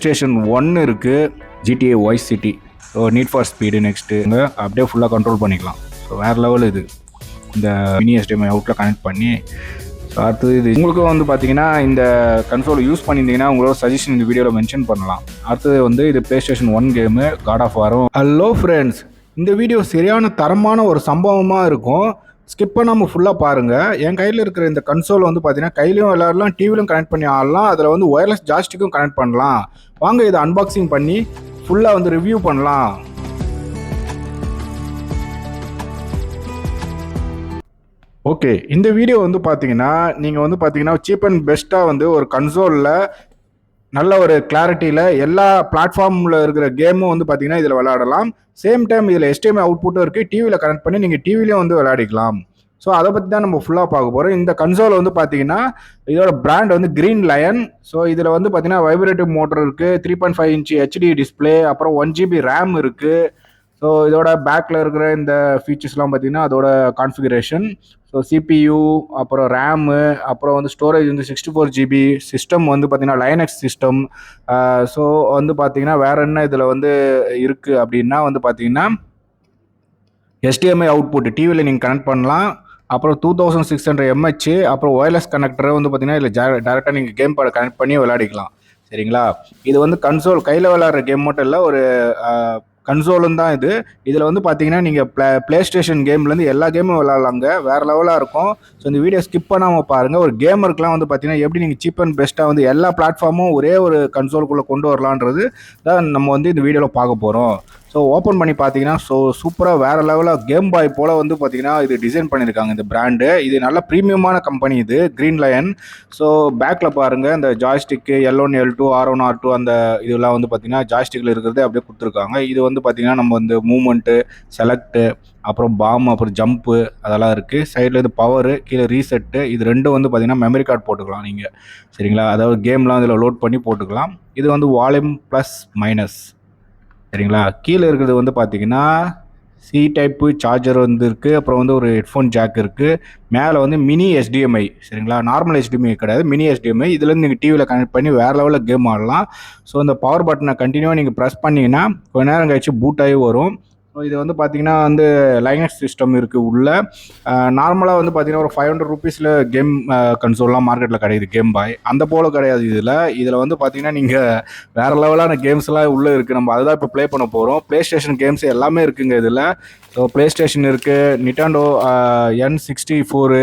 Station ஒன்று இருக்குது GTA Vice City so Need for Speed next அப்படியே ஃபுல்லாக கண்ட்ரோல் பண்ணிக்கலாம். ஸோ வேறு லெவல் இது. இந்த மினி எஸ்டிஎம் அவுட்டில் கனெக்ட் பண்ணி ஸோ அடுத்தது இது. உங்களுக்கும் வந்து பார்த்தீங்கன்னா இந்த கன்சோல் யூஸ் பண்ணியிருந்தீங்கன்னா உங்களோட சஜஷன் இந்த வீடியோவில் மென்ஷன் பண்ணலாம். அடுத்தது வந்து இது PlayStation one game God of வாரும் ஹலோ ஃப்ரெண்ட்ஸ் இந்த வீடியோ சரியான தரமான ஒரு சம்பவமாக இருக்கும். ஸ்கிப் பண்ணாமல் ஃபுல்லாக பாருங்கள் என் கையில் இருக்கிற இந்த கன்சோல் வந்து பார்த்தீங்கன்னா கையிலையும் விளையாடலாம் டிவிலையும் கனெக்ட் பண்ணி ஆடலாம். அதில் வந்து ஒயர்லெஸ் ஜாஸ்டிக்கும் கனெக்ட் பண்ணலாம். வாங்க இதை அன்பாக்சிங் பண்ணி ஃபுல்லாக வந்து ரிவ்யூ பண்ணலாம். ஓகே இந்த வீடியோ வந்து பார்த்தீங்கன்னா நீங்கள் வந்து பார்த்தீங்கன்னா சீப் அண்ட் பெஸ்ட்டாக வந்து ஒரு கன்சோலில் நல்ல ஒரு கிளாரிட்டியில் எல்லா பிளாட்ஃபார்மில் இருக்கிற கேமும் வந்து பார்த்தீங்கன்னா இதில் விளையாடலாம். சேம் டைம் இதில் எஸ்டிஎம்ஐ அவுட்புட்டும் இருக்குது டிவியில் கனெக்ட் பண்ணி நீங்கள் டிவிலையும் வந்து விளையாடிக்கலாம். ஸோ அதை பற்றி தான் நம்ம ஃபுல்லாக பார்க்க போகிறோம் இந்த கன்சோல் வந்து பார்த்தீங்கன்னா இதோட பிராண்ட் வந்து க்ரீன் லயன் ஸோ இதில் வந்து பார்த்தீங்கன்னா வைப்ரேட்டிவ் மோட்டர் இருக்குது three point five inch HD display அப்புறம் ஒன் ஜிபி ரேம் இருக்குது ஸோ இதோட பேக்கில் இருக்கிற இந்த ஃபீச்சர்ஸ்லாம் பார்த்தீங்கன்னா அதோட கான்ஃபிகரேஷன் ஸோ சிபியு அப்புறம் ரேமு அப்புறம் வந்து ஸ்டோரேஜ் வந்து சிக்ஸ்டி ஃபோர் ஜிபி சிஸ்டம் வந்து பார்த்தீங்கன்னா லைனக்ஸ் சிஸ்டம் ஸோ வந்து பார்த்தீங்கன்னா வேற என்ன இதில் வந்து இருக்குது அப்படின்னா வந்து பார்த்தீங்கன்னா எஸ்டிஎம்ஐ அவுட்புட் டிவியில் நீங்கள் கனெக்ட் பண்ணலாம். அப்புறம் two thousand six hundred MH அப்புறம் ஒயர்லெஸ் கனெக்டரை வந்து பார்த்தீங்கன்னா இதில் டேரெக்டாக நீங்கள் கேம் பேட் கனெக்ட் பண்ணி விளையாடிக்கலாம். சரிங்களா? இது வந்து கன்சோல் கையில் விளையாடுற கேம் மட்டும் இல்லை ஒரு கன்சோலும் தான் இது. இதில் வந்து பார்த்தீங்கன்னா நீங்கள் ப்ளே ப்ளே ஸ்டேஷன் கேம்லேருந்து எல்லா கேமும் விளாட்லாங்க. வேறு லெவலாக இருக்கும். ஸோ இந்த வீடியோ ஸ்கிப் பண்ணாமல் பாருங்கள் ஒரு கேமருக்குலாம் வந்து பார்த்தீங்கன்னா எப்படி நீங்கள் சீப் அண்ட் பெஸ்ட்டாக வந்து எல்லா பிளாட்ஃபார்மும் ஒரே ஒரு கன்சோலுக்குள்ளே கொண்டு வரலான்றது தான் நம்ம வந்து இந்த வீடியோவில் பார்க்க போகிறோம் ஸோ ஓப்பன் பண்ணி பார்த்தீங்கன்னா ஸோ சூப்பராக வேறு லெவலில் கேம் பாய் போல் வந்து பார்த்தீங்கன்னா இது டிசைன் பண்ணியிருக்காங்க இந்த பிராண்டு இது நல்ல ப்ரீமியமான கம்பெனி இது க்ரீன் லயன் ஸோ பேக்கில் பாருங்கள் இந்த joystick L one L two R one R two அந்த இதெல்லாம் வந்து பார்த்தீங்கன்னா ஜாய்ஸ்டிக்கில் இருக்கிறது அப்படியே கொடுத்துருக்காங்க. இது வந்து பார்த்தீங்கன்னா நம்ம வந்து மூமெண்ட்டு செலக்ட்டு அப்புறம் பாம் அப்புறம் ஜம்ப்பு அதெல்லாம் இருக்குது சைடில் இது பவரு கீழே ரீசெட்டு இது ரெண்டும் வந்து பார்த்திங்கன்னா மெமரி கார்டு போட்டுக்கலாம் நீங்கள் சரிங்களா? அதாவது கேம்லாம் இதில் லோட் பண்ணி போட்டுக்கலாம். இது வந்து வால்யூம் ப்ளஸ் மைனஸ் சரிங்களா? கீழே இருக்கிறது வந்து பார்த்தீங்கன்னா சி டைப்பு சார்ஜர் வந்து இருக்குது அப்புறம் வந்து ஒரு ஹெட்ஃபோன் ஜாக் இருக்குது மேலே வந்து மினி எஸ்டிஎம்ஐ சரிங்களா? நார்மல் எஸ்டிஎம்ஐ கிடையாது. மினி எஸ்டிஎம்ஐ இதுலேருந்து நீங்கள் டிவியில் கனெக்ட் பண்ணி வேறு லெவலில் கேம் ஆடலாம். ஸோ இந்த பவர் பட்டனை கண்டினியூவாக நீங்கள் ப்ரெஸ் பண்ணிங்கன்னா கொஞ்ச நேரம் கழிச்சு பூட் ஆகி வரும். இது வந்து பார்த்தீங்கன்னா வந்து லைனக்ஸ் சிஸ்டம் இருக்குது உள்ள. நார்மலாக வந்து பார்த்தீங்கன்னா ஒரு ஃபைவ் ஹண்ட்ரட் ருபீஸில் கேம் கன்சோல்லாம் மார்க்கெட்டில் கிடையாது கேம் பாய் அந்த போல் கிடையாது இதில். இதில் வந்து பார்த்தீங்கன்னா நீங்கள் வேறு லெவலான கேம்ஸ்லாம் உள்ளே இருக்குது நம்ம அதுதான் இப்போ ப்ளே பண்ண போகிறோம் ப்ளே ஸ்டேஷன் கேம்ஸ் எல்லாமே இருக்குங்க இதில். ஸோ ப்ளே ஸ்டேஷன் இருக்குது நிட்டாண்டோ என் சிக்ஸ்டி ஃபோரு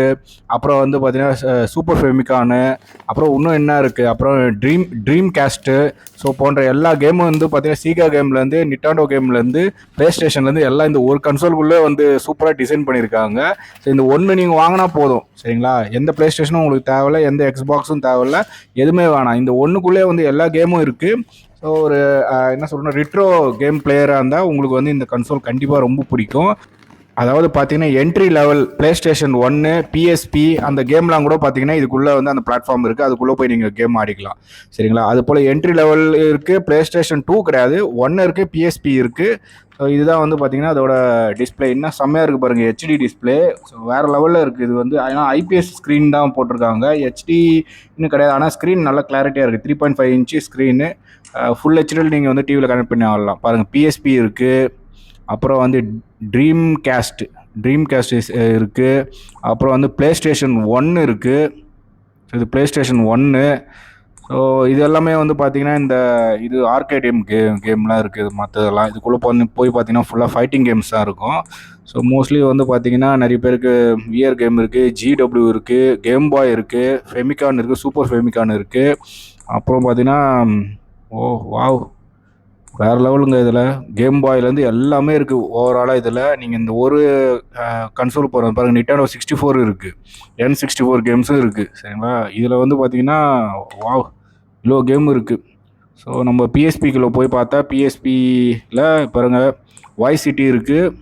அப்புறம் வந்து பார்த்தீங்கன்னா சூப்பர் ஃபெமிகானு அப்புறம் இன்னும் என்ன இருக்குது அப்புறம் ட்ரீம் ட்ரீம் கேஸ்ட்டு ஸோ போன்ற எல்லா கேமும் வந்து பார்த்தீங்கன்னா சீகா கேம்லேருந்து நிட்டாண்டோ கேம்லேருந்து ப்ளே ஸ்டேஷன்லேருந்து எல்லாம் இந்த ஒரு கன்சோல்குள்ளே வந்து சூப்பராக டிசைன் பண்ணியிருக்காங்க. ஸோ இந்த ஒன்று நீங்கள் வாங்கினா போதும் சரிங்களா? எந்த ப்ளே ஸ்டேஷனும் உங்களுக்கு தேவையில்ல எந்த எக்ஸ்பாக்ஸும் தேவையில்ல எதுவுமே வேணாம். இந்த ஒன்றுக்குள்ளே வந்து எல்லா கேமும் இருக்குது ஸோ ஒரு என்ன சொல்கிறேன்னா ரிட்ரோ கேம் பிளேயராக இருந்தால் உங்களுக்கு வந்து இந்த கன்சோல் கண்டிப்பாக ரொம்ப பிடிக்கும். அதாவது பார்த்தீங்கன்னா என்ட்ரி லெவல் ப்ளே ஸ்டேஷன் ஒன்று பிஎஸ்பி அந்த கேம்லாம் கூட பார்த்தீங்கன்னா இதுக்குள்ளே வந்து அந்த பிளாட்ஃபார்ம் இருக்குது அதுக்குள்ளே போய் நீங்கள் கேம் ஆடிக்கலாம். சரிங்களா? அது போல் என்ட்ரி லெவல் இருக்குது ப்ளே ஸ்டேஷன் டூ கிடையாது ஒன்று இருக்குது பிஎஸ்பி இருக்குது ஸோ இதுதான் வந்து பார்த்தீங்கன்னா அதோட டிஸ்பிளே இன்னும் செம்மையாக இருக்குது பாருங்கள் ஹெச்டி டிஸ்பிளே ஸோ வேறு லெவலில் இருக்குது இது வந்து ஏன்னா ஐபிஎஸ் ஸ்க்ரீன் தான் போட்டிருக்காங்க. ஹெச்டி இன்னும் கிடையாது. ஆனால் ஸ்க்ரீன் நல்லா கிளாரிட்டியாக இருக்குது three point five inch screen full ஹெச்டியில் நீங்கள் வந்து டிவியில் கனெக்ட் பண்ணி ஆடலாம் பாருங்கள் பிஎஸ்பி இருக்குது அப்புறம் வந்து ட்ரீம் கேஸ்ட் ட்ரீம் கேஸ்ட் இருக்குது அப்புறம் வந்து ப்ளே ஸ்டேஷன் ஒன்று இருக்குது இது ப்ளே ஸ்டேஷன் ஒன்று ஸோ இது எல்லாமே வந்து பார்த்தீங்கன்னா இந்த இது ஆர்கேடியம் கேம் கேம்லாம் இருக்குது மற்றதெல்லாம் இதுக்குள்ளே போய் போய் பார்த்தீங்கன்னா ஃபுல்லாக ஃபைட்டிங் கேம்ஸ் தான் இருக்கும். ஸோ மோஸ்ட்லி வந்து பார்த்தீங்கன்னா நிறைய பேருக்கு வியர் கேம் இருக்குது ஜிடபிள்யூ இருக்குது கேம் பாய் இருக்குது ஃபெமிகான் இருக்குது சூப்பர் ஃபெமிகான் இருக்குது அப்புறம் பார்த்தீங்கன்னா ஓ வாவ் வேறு லெவலுங்க இதில். கேம் பாய்லேருந்து எல்லாமே இருக்குது ஓவராலாக இதில். நீங்கள் இந்த ஒரு கன்சோல் போகிற பாருங்கள் நிட்டானோ சிக்ஸ்டி ஃபோர் இருக்குது என் சிக்ஸ்டி ஃபோர் கேம்ஸும் இருக்குது சரிங்களா? இதில் வந்து பார்த்தீங்கன்னா வாவ் இவ்வளோ கேம் இருக்குது ஸோ நம்ம பிஎஸ்பிக்குள்ளே போய் பார்த்தா பிஎஸ்பியில் பாருங்க ஒய் சிட்டி இருக்குது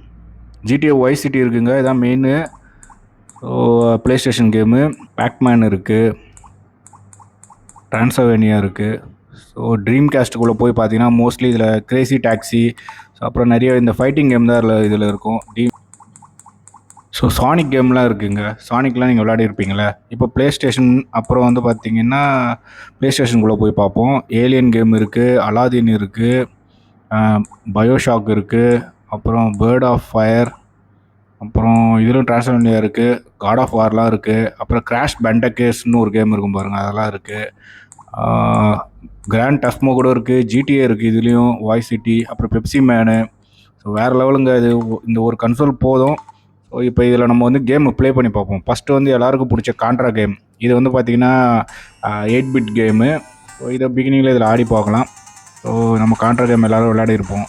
ஜிடிஏ ஒய் சிட்டி இருக்குங்க இதான் main so PlayStation game Pacman இருக்குது டிரான்ஸவேனியா இருக்குது ஸோ ட்ரீம் கேஸ்ட்டுக்குள்ளே போய் பார்த்தீங்கன்னா மோஸ்ட்லி இதில் கிரேசி டாக்ஸி ஸோ அப்புறம் நிறைய இந்த ஃபைட்டிங் கேம் தான் இதில் இதில் இருக்கும். டி ஸோ சானிக் கேம்லாம் இருக்குங்க. சானிக்லாம் நீங்கள் விளையாடிருப்பீங்களே இப்போ ப்ளே ஸ்டேஷன் அப்புறம் வந்து பார்த்தீங்கன்னா ப்ளே ஸ்டேஷனுக்குள்ளே போய் பார்ப்போம் ஏலியன் கேம் இருக்குது அலாதீன் இருக்குது பயோஷாக் இருக்குது அப்புறம் பேர்ட் ஆஃப் ஃபயர் அப்புறம் இதிலும் டிரான்ஸ்ஃபர்மியா இருக்குது காட் ஆஃப் வார்லாம் இருக்குது அப்புறம் கிராஷ் பெண்டக்கேஸ்னு ஒரு கேம் இருக்கும் பாருங்கள் அதெல்லாம் இருக்குது கிராண்ட் டஸ்மோ கூட இருக்குது ஜிடிஏ இருக்குது இதுலேயும் வாய்ஸ் சிட்டி அப்புறம் பெப்சி மேனு ஸோ வேறு லெவலுங்க இது இந்த ஒரு கன்சோல் போதும். இப்போ இதில் நம்ம வந்து கேம் ப்ளே பண்ணி பார்ப்போம். ஃபஸ்ட்டு வந்து எல்லாருக்கும் பிடிச்ச கான்ட்ரா கேம் இது வந்து பார்த்திங்கன்னா எயிட் பிட் கேமு இதை பிகினிங்கில் இதில் ஆடி பார்க்கலாம். ஸோ நம்ம கான்ட்ரா கேம் எல்லோரும் விளையாடிருப்போம்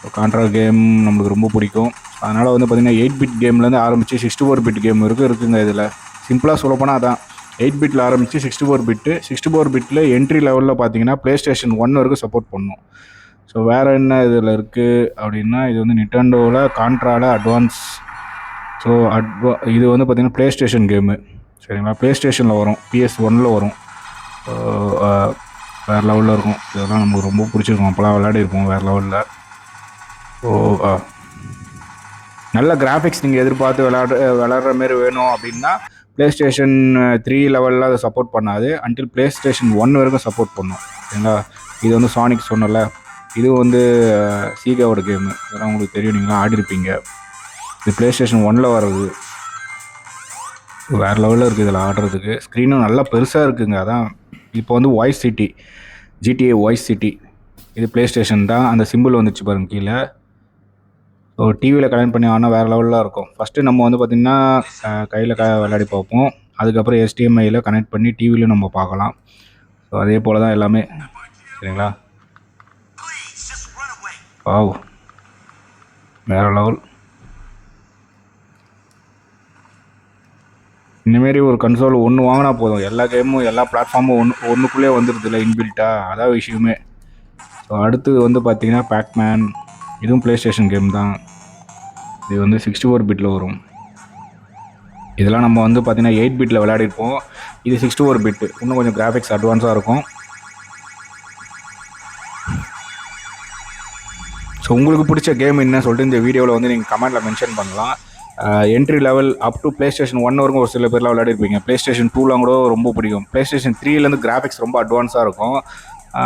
ஸோ கான்ட்ரா கேம் நம்மளுக்கு ரொம்ப பிடிக்கும். அதனால் வந்து பார்த்திங்கன்னா எயிட் பிட் கேம்லேருந்து ஆரம்பித்து சிக்ஸ்டி ஃபோர் பிட் கேம் இருக்குது இருக்குங்க இதில். சிம்பிளாக சொல்லப்போனால் அதான். எயிட் பிட்டில் ஆரம்பித்து sixty four bit sixty four பிட்டில் என்ட்ரி லெவலில் பார்த்தீங்கன்னா ப்ளே ஸ்டேஷன் ஒன் வரைக்கும் சப்போர்ட் பண்ணும். ஸோ வேறு என்ன இதில் இருக்குது அப்படின்னா இது வந்து நிட்டண்டோவில் கான்ட்ராவில் அட்வான்ஸ் ஸோ அட்வா இது வந்து பார்த்திங்கன்னா ப்ளே ஸ்டேஷன் கேமு சரிங்களா ப்ளே ஸ்டேஷனில் வரும் பிஎஸ் ஒனில் வரும். வேறு லெவலில் இருக்கும். இதெல்லாம் நமக்கு ரொம்ப பிடிச்சிருக்கும். அப்போலாம் விளையாடிருப்போம் வேறு லெவலில் ஸோ நல்ல கிராஃபிக்ஸ் நீங்கள் எதிர்பார்த்து விளாட்ற விளாட்ற மாரி வேணும் அப்படின்னா ப்ளே ஸ்டேஷன் த்ரீ லெவலில் அதை சப்போர்ட் பண்ணாது. அன்டில் ப்ளே ஸ்டேஷன் ஒன் வரைக்கும் சப்போர்ட் பண்ணும். சரிங்களா? இது வந்து சானிக் சொன்னல இது வந்து சீகாவோட கேமு இதெல்லாம் உங்களுக்கு தெரியும். நீங்களாம் ஆடிருப்பீங்க. இது ப்ளே ஸ்டேஷன் ஒனில் வர்றது. வேறு லெவலில் இருக்குது இதில் ஆடுறதுக்கு. ஸ்க்ரீனும் நல்லா பெருசாக இருக்குங்க. அதான் இப்போ வந்து Vice City GTA Vice City இது ப்ளே ஸ்டேஷன் தான். அந்த சிம்பிள் வந்துச்சு பாருங்க கீழே. ஸோ டிவியில் கனெக்ட் பண்ணி ஆனால் வேறு லெவலில் இருக்கும். ஃபஸ்ட்டு நம்ம வந்து பார்த்திங்கன்னா கையில் க விளையாடி பார்ப்போம். அதுக்கப்புறம் எஸ்டிஎம்ஐயில் கனெக்ட் பண்ணி டிவிலையும் நம்ம பார்க்கலாம். ஸோ அதே போல் தான் எல்லாமே. சரிங்களா? வாவ் வேறு லெவல் இந்தமாரி ஒரு கன்சோல் ஒன்று வாங்கினா போதும். எல்லா கேமும் எல்லா பிளாட்ஃபார்மும் ஒன்று ஒன்றுக்குள்ளே வந்துடுது இல்லை இன்பில்ட்டாக அதான் விஷயமே. ஸோ அடுத்தது வந்து பார்த்தீங்கன்னா பேக்மேன் இதுவும் ப்ளே ஸ்டேஷன் கேம் தான். இது வந்து சிக்ஸ்டி ஃபோர் பிட்டில் வரும். இதெல்லாம் நம்ம வந்து பார்த்திங்கன்னா எயிட் பிட்டில் விளையாடிருப்போம் இது சிக்ஸ்டி ஃபோர் பிட்டு இன்னும் கொஞ்சம் கிராஃபிக்ஸ் அட்வான்ஸாக இருக்கும். ஸோ உங்களுக்கு பிடிச்ச கேம் என்ன சொல்லிட்டு இந்த வீடியோவில் வந்து நீங்கள் கமெண்ட்டில் மென்ஷன் பண்ணலாம். Entry level up to PlayStation one வரைக்கும் ஒரு சில பேர்லாம் விளையாடிருப்பீங்க. ப்ளே ஸ்டேஷன் டூலாம் கூட ரொம்ப பிடிக்கும். ப்ளே ஸ்டேஷன் த்ரீலேருந்து கிராஃபிக்ஸ் ரொம்ப அட்வான்ஸாக இருக்கும்.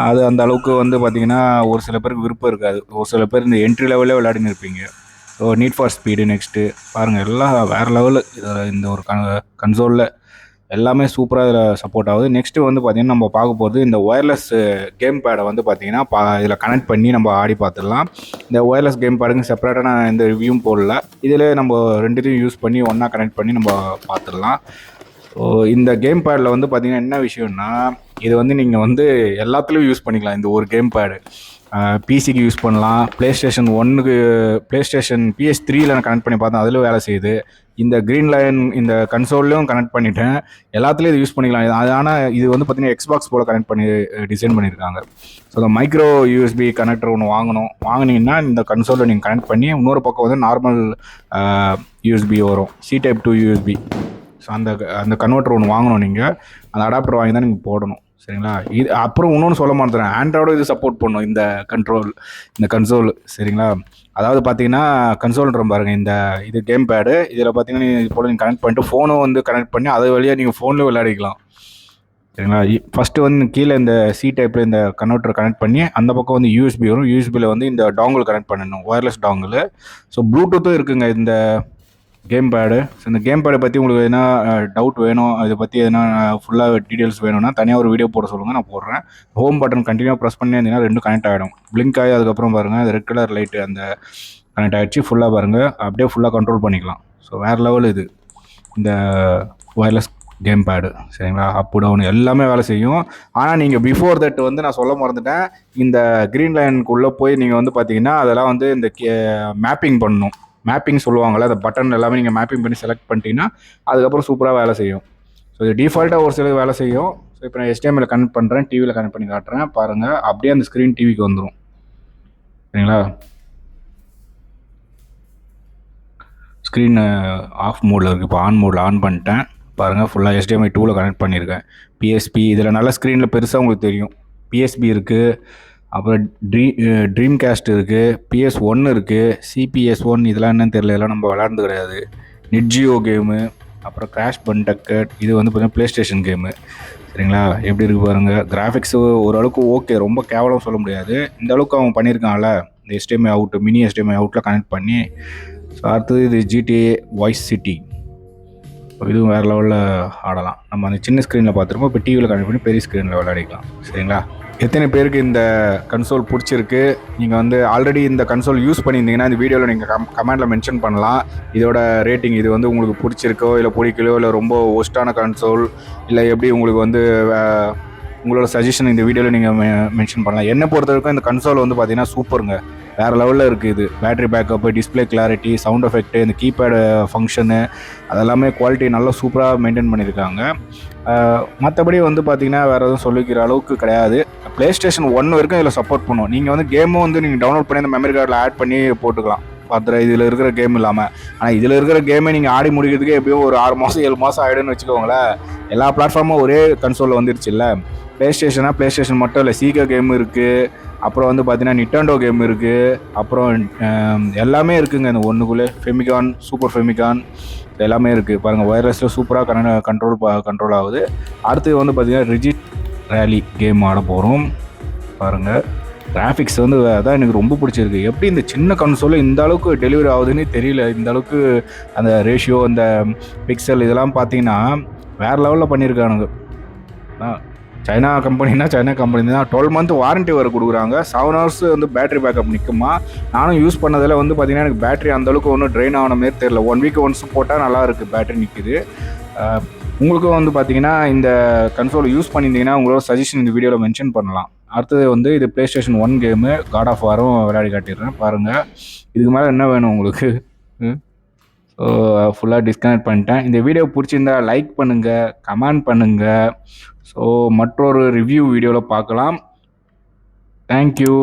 அது அந்த அளவுக்கு வந்து பார்த்தீங்கன்னா ஒரு சில பேருக்கு விருப்பம் இருக்காது. ஒரு சில பேர் இந்த என்ட்ரி லெவலே விளையாடின்னு இருப்பீங்க. So Need for Speed next பாருங்கள் எல்லாம் வேறு லெவலு இந்த ஒரு கன் கன்சோலில் எல்லாமே சூப்பராக இதில் சப்போர்ட் ஆகுது. நெக்ஸ்ட்டு வந்து பார்த்திங்கன்னா நம்ம பார்க்க போகிறது இந்த ஒயர்லெஸ் கேம் பேடை வந்து பார்த்திங்கன்னா பா இதில் கனெக்ட் பண்ணி நம்ம ஆடி பார்த்துடலாம். இந்த ஒயர்லெஸ் கேம் பேடுங்க செப்பரேட்டாக நான் எந்த ரிவ்யூவும் போடல. இதில் நம்ம ரெண்டுத்தையும் யூஸ் பண்ணி ஒன்றா கனெக்ட் பண்ணி நம்ம பார்த்துடலாம். ஸோ இந்த கேம் பேடில் வந்து பார்த்திங்கன்னா என்ன விஷயம்னா இது வந்து நீங்கள் வந்து எல்லாத்துலேயும் யூஸ் பண்ணிக்கலாம். இந்த ஒரு கேம் பேடு பிசிக்கு யூஸ் பண்ணலாம். ப்ளே ஸ்டேஷன் ஒன்றுக்கு ப்ளே ஸ்டேஷன் பிஎஸ் த்ரீயில் நான் கனெக்ட் பண்ணி பார்த்தேன். அதில் வேலை செய்யுது. இந்த க்ரீன் லைன் இந்த கன்சோல்லையும் கனெக்ட் பண்ணிட்டேன். எல்லாத்துலேயும் இது யூஸ் பண்ணிக்கலாம். இது அது ஆனால் இது வந்து பார்த்தீங்கன்னா எக்ஸ்பாக்ஸ் போல் கனெக்ட் பண்ணி டிசைன் பண்ணியிருக்காங்க ஸோ அந்த மைக்ரோ யூஎஸ்பி கனெக்டர் ஒன்று வாங்கணும். வாங்கினீங்கன்னா இந்த கன்சோலில் நீங்கள் கனெக்ட் பண்ணி இன்னொரு பக்கம் வந்து நார்மல் யூஎஸ்பி வரும். C type two USB so அந்த அந்த கன்வெர்ட்டர் ஒன்று வாங்கணும் நீங்கள் அந்த அடாப்டர் வாங்கி தான் நீங்கள் போடணும். சரிங்களா? இது அப்புறம் இன்னொன்று சொல்ல மாட்டேன் ஆண்ட்ராய்டும் இது சப்போர்ட் பண்ணும். இந்த கண்ட்ரோல் இந்த கன்சோல் சரிங்களா? அதாவது பார்த்தீங்கன்னா கன்சோல்ன்ற பாருங்க இந்த இது கேம் பேடு இதில் பார்த்தீங்கன்னா நீங்கள் இது போல் நீங்கள் கனெக்ட் பண்ணிட்டு ஃபோனும் வந்து கனெக்ட் பண்ணி அது வழியாக நீங்கள் ஃபோனில் விளையாடிக்கலாம். சரிங்களா? ஃபஸ்ட்டு வந்து கீழே இந்த சி டைப்பில் இந்த கன்வெர்ட்டர் கனெக்ட் பண்ணி அந்த பக்கம் வந்து யூஎஸ்பி வரும். யூஎஸ்பியில் வந்து இந்த டாங்கிள் கனெக்ட் பண்ணணும். ஒயர்லெஸ் டாங்கிள் ஸோ ப்ளூடூத்தும் இருக்குங்க இந்த கேம் பேடு ஸோ இந்த கேம் பேடை பற்றி உங்களுக்கு எதனா டவுட் வேணும் இதை பற்றி எதனா ஃபுல்லாக டீட்டெயில்ஸ் வேணும்னா தனியாக ஒரு வீடியோ போட சொல்லுங்கள் நான் போடுறேன். ஹோம் பட்டன் கண்டினியூ ப்ரெஸ் பண்ணி இருந்தீங்கன்னா ரெண்டும் கனெக்ட் ஆகிடும் பிளிங்க் ஆகி அதுக்கப்புறம் பாருங்கள் அது ரெட் கலர் லைட்டு அந்த கனெக்ட் ஆகிடுச்சு ஃபுல்லாக பாருங்கள் அப்படியே ஃபுல்லாக கண்ட்ரோல் பண்ணிக்கலாம். ஸோ வேறு லெவல் இது. இந்த ஒயர்லெஸ் கேம் பேடு சரிங்களா? அப் டவுன் எல்லாமே வேலை செய்யும். ஆனால் நீங்கள் பிஃபோர் தட் வந்து நான் சொல்ல மறந்துட்டேன். இந்த க்ரீன் லைனுக்குள்ளே போய் நீங்கள் வந்து பார்த்தீங்கன்னா அதெல்லாம் வந்து இந்த மேப்பிங் பண்ணணும். மேப்பிங் சொல்லுவாங்கள்ல அந்த பட்டன் எல்லாமே நீங்கள் மேப்பிங் பண்ணி செலக்ட் பண்ணிட்டீங்கன்னா அதுக்கப்புறம் சூப்பராக வேலை செய்யும். ஸோ இது டிஃபால்ட்டாக ஒரு சிலது வேலை செய்யும். ஸோ இப்போ நான் HDMI கனெக்ட் பண்ணுறேன் டிவியில் கனெக்ட் பண்ணி காட்டுறேன். பாருங்கள் அப்படியே அந்த ஸ்க்ரீன் டிவிக்கு வந்துடும் சரிங்களா? ஸ்க்ரீன் ஆஃப் மோடில் இருக்குது இப்போ ஆன் மோடில் ஆன் பண்ணிட்டேன். பாருங்கள் ஃபுல்லாக எஸ்டிஎம்ஐ டூவில் கனெக்ட் பண்ணியிருக்கேன். பிஎஸ்பி இதில் நல்லா ஸ்க்ரீனில் பெருசாக உங்களுக்கு தெரியும். பிஎஸ்பி இருக்குது அப்புறம் ட்ரீ ட்ரீம் கேஸ்ட் இருக்குது பிஎஸ் ஒன் இருக்குது சிபிஎஸ் ஒன் இதெல்லாம் என்னன்னு தெரியல இதெல்லாம் நம்ம விளாண்டு கிடையாது. நிட்ஜியோ கேமு அப்புறம் கிராஷ் பண்டக்கட் இது வந்து பார்த்திங்கன்னா ப்ளே ஸ்டேஷன் கேமு சரிங்களா? எப்படி இருக்கு பாருங்கள் கிராஃபிக்ஸ் ஓரளவுக்கு ஓகே ரொம்ப கேவலம் சொல்ல முடியாது. இந்த அளவுக்கு அவன் பண்ணியிருக்கான்ல இந்த எஸ்டிஎம்ஐ அவுட் மினி எஸ்டிஎம்ஐ அவுட்டில் கனெக்ட் பண்ணி. ஸோ அடுத்தது இது ஜிடிஏ வாய்ஸ் சிட்டி இதுவும் வேறு லெவலில் ஆடலாம். நம்ம அந்த சின்ன ஸ்க்ரீனில் பார்த்துருப்போம் இப்போ டிவியில் கனெக்ட் பண்ணி பெரிய ஸ்க்ரீனில் விளையாடிக்கலாம். சரிங்களா? எத்தனை பேருக்கு இந்த கன்சோல் பிடிச்சிருக்கு? நீங்கள் வந்து ஆல்ரெடி இந்த கன்சோல் யூஸ் பண்ணியிருந்தீங்கன்னா இந்த வீடியோவில் நீங்கள் கம் கமெண்டில் மென்ஷன் பண்ணலாம். இதோட ரேட்டிங் இது வந்து உங்களுக்கு பிடிச்சிருக்கோ இல்லை பிடிக்கலையோ இல்லை ரொம்ப ஒஸ்ட்டான கன்சோல் இல்லை எப்படி உங்களுக்கு வந்து உங்களோட சஜஷன் இந்த வீடியோவில் நீங்கள் மென்ஷன் பண்ணலாம். என்னை பொறுத்த வரைக்கும் இந்த கன்சோல் வந்து பார்த்தீங்கன்னா சூப்பருங்க வேறு லெவலில் இருக்குது இது. Battery backup display clarity sound effect இந்த கீபேடு ஃபங்க்ஷனு அதெல்லாமே குவாலிட்டி நல்லா சூப்பராக மெயின்டைன் பண்ணியிருக்காங்க. மற்றபடி வந்து பார்த்தீங்கன்னா வேறு எதுவும் சொல்லிக்கிற அளவுக்கு கிடையாது. ப்ளே ஸ்டேஷன் ஒன் வரைக்கும் இதில் சப்போர்ட் பண்ணும். நீங்கள் வந்து கேமும் வந்து நீங்கள் டவுன்லோட் பண்ணி அந்த மெமரி கார்டில் ஆட் பண்ணி போட்டுக்கலாம். பார்த்துற இதில் இருக்கிற கேம் இல்லாமல் ஆனால் இதில் இருக்கிற கேமை நீங்கள் ஆடி முடிக்கிறதுக்கே எப்படியும் ஒரு ஆறு மாதம் ஏழு மாதம் ஆகிடும்னு வச்சுக்கோங்களேன். எல்லா பிளாட்ஃபார்மும் ஒரே கன்சோலில் வந்துருச்சு இல்லை. ப்ளே ஸ்டேஷனாக ப்ளே ஸ்டேஷன் மட்டும் இல்லை. சீக்கிர கேம் இருக்குது அப்புறம் வந்து பார்த்தீங்கன்னா நிட்டாண்டோ கேம் இருக்குது அப்புறம் எல்லாமே இருக்குங்க. இந்த ஒன்றுக்குள்ளே ஃபெமிகான் சூப்பர் ஃபெமிகான் எல்லாமே இருக்குது பாருங்கள் ஒயர்லெஸில் சூப்பராக கன கண்ட்ரோல் கண்ட்ரோல் ஆகுது. அடுத்து வந்து பார்த்தீங்கன்னா ரிஜிட் ரேலி கேம் ஆட போகிறோம் பாருங்கள் கிராஃபிக்ஸ் வந்து அதான் எனக்கு ரொம்ப பிடிச்சிருக்கு. எப்படி இந்த சின்ன கன்சோலில் இந்த அளவுக்கு டெலிவரி ஆகுதுன்னு தெரியல. இந்த அளவுக்கு அந்த ரேஷியோ அந்த பிக்சல் இதெல்லாம் பார்த்தீங்கன்னா வேறு லெவலில் பண்ணியிருக்கானுங்க. ஆ, சைனா கம்பெனினா சைனா கம்பெனி தான். டுவெல் மந்த் வாரண்ட்டி வர கொடுக்குறாங்க. செவன் ஹவர்ஸ் வந்து பேட்டரி பேக்கப் நிற்குமா நானும் யூஸ் பண்ணதில் வந்து பார்த்திங்கன்னா எனக்கு பேட்டரி அந்தளவுக்கு ஒன்றும் ட்ரெயின் ஆன மாதிரி தெரியல. ஒன் வீக் ஒன்ஸ் போட்டால் நல்லா இருக்குது பேட்டரி நிற்குது உங்களுக்கும் வந்து பார்த்தீங்கன்னா இந்த கன்சோல் யூஸ் பண்ணியிருந்தீங்கன்னா உங்களோட சஜஷன் இந்த வீடியோவில் மென்ஷன் பண்ணலாம். அடுத்தது வந்து இது PlayStation one game God of வாரும் விளையாடி காட்டிடுறேன். பாருங்கள் இதுக்கு மேலே என்ன வேணும் உங்களுக்கு? ஸோ ஃபுல்லாக டிஸ்கனெக்ட் பண்ணிட்டேன். இந்த வீடியோ பிடிச்சிருந்தா லைக் பண்ணுங்கள் கமெண்ட் பண்ணுங்கள் ஸோ மற்றொரு ரிவ்யூ வீடியோவில் பார்க்கலாம். தேங்க்யூ